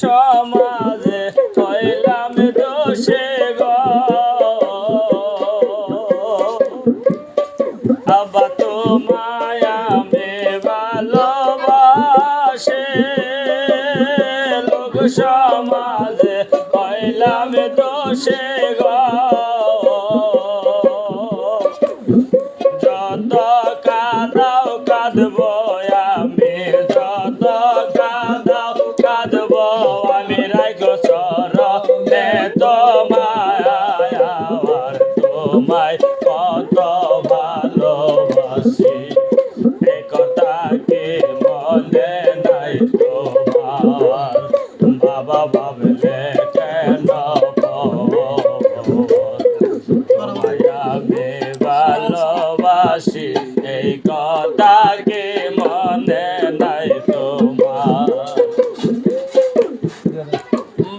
সমাজে কইলাম দোষে গ। আবা তোমায় আমি ভালোবাসে লোক সমাজে কইলাম দোষে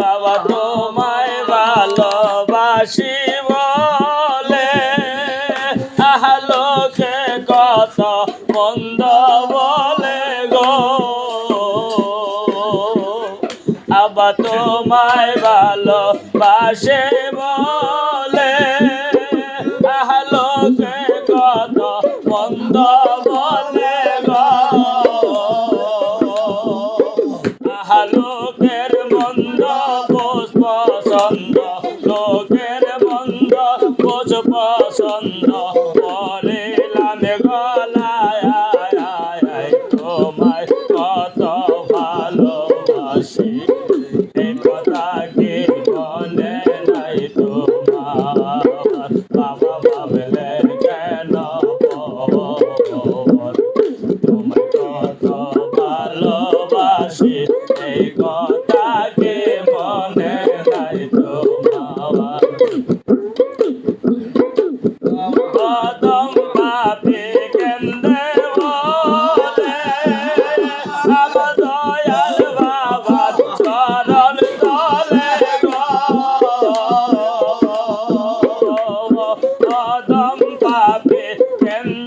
বাবা তোমায় ভালোবাসি বলে। আহালোকে কত মন্দ বলে গো। আবা তোমায় ভালোবাসে বলে। আহালোকে só.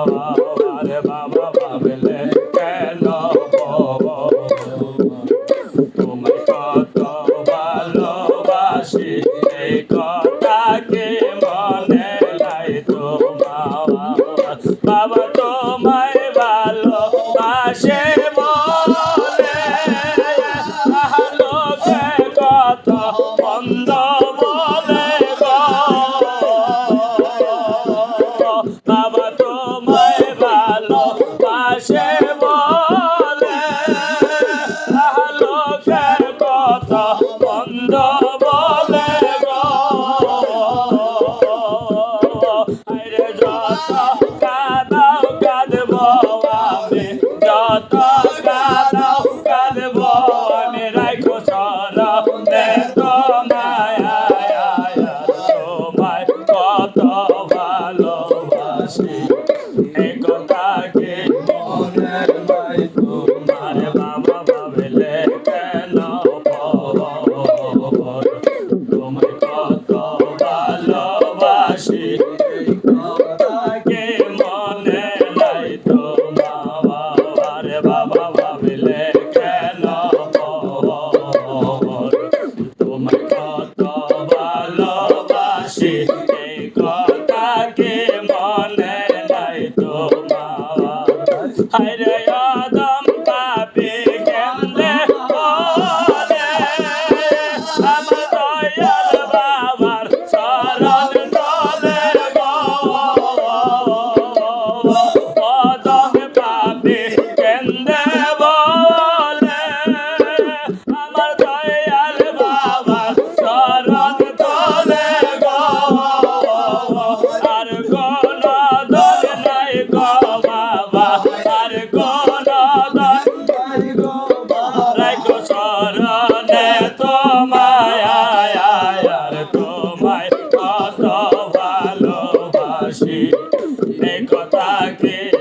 বাবা বাবা ভাবলে কেন তোমার কত ভালোবাসি এই কথা Yeah. ভালোবাসি এই কথা কি